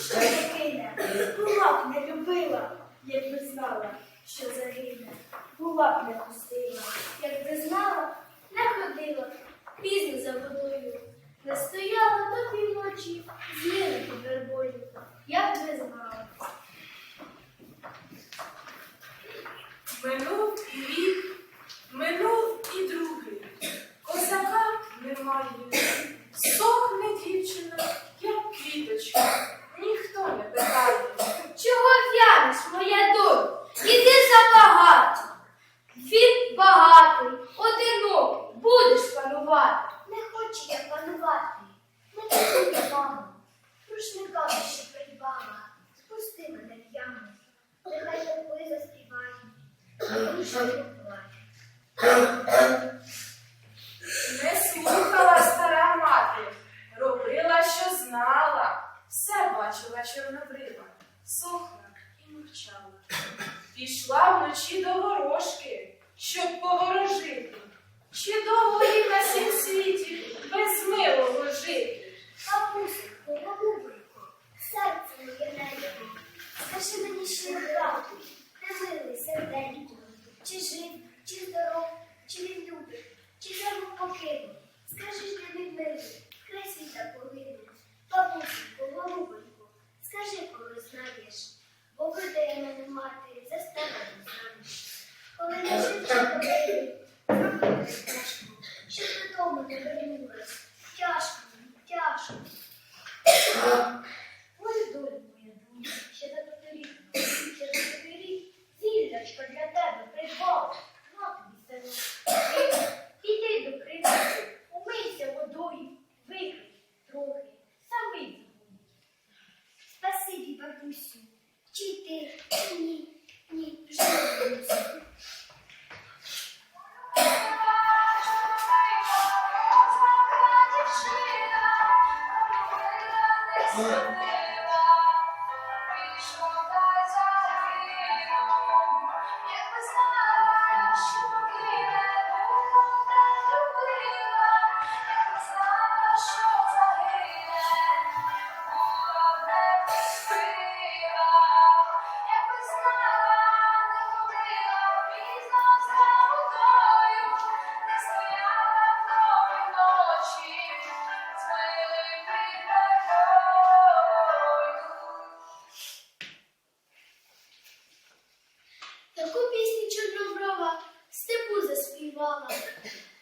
що загине, була б не любила, якби знала, що загине, була б не пустила, якби знала, не ходила, пізно за водою, не стояла до півночі, зміни під вербою, як би знала. Минув і панувати. Не хочу я панувати. Не хочу я маму. Рушника ще придбала. Спусти мене в яму. Нехай тобою заспіває. Душа плаче. Не слухала стара мати, робила, що знала. Все бачила чорнобрива, сохла і мовчала. Пішла вночі до ворожки, щоб поворожити. Чи довго Kaşının işi. Ти, Таку пісню чорноброва степу заспівала.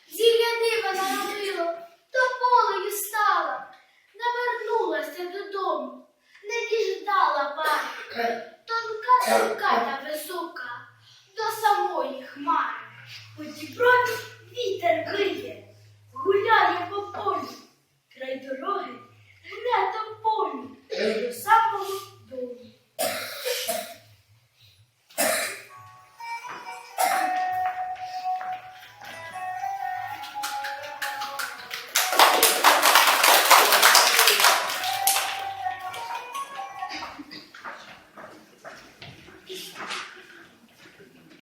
Зілля дива народило, то полею стала, навернулася додому, не діждала пари. Тонка тонка та висока, до самої хмари. Подібро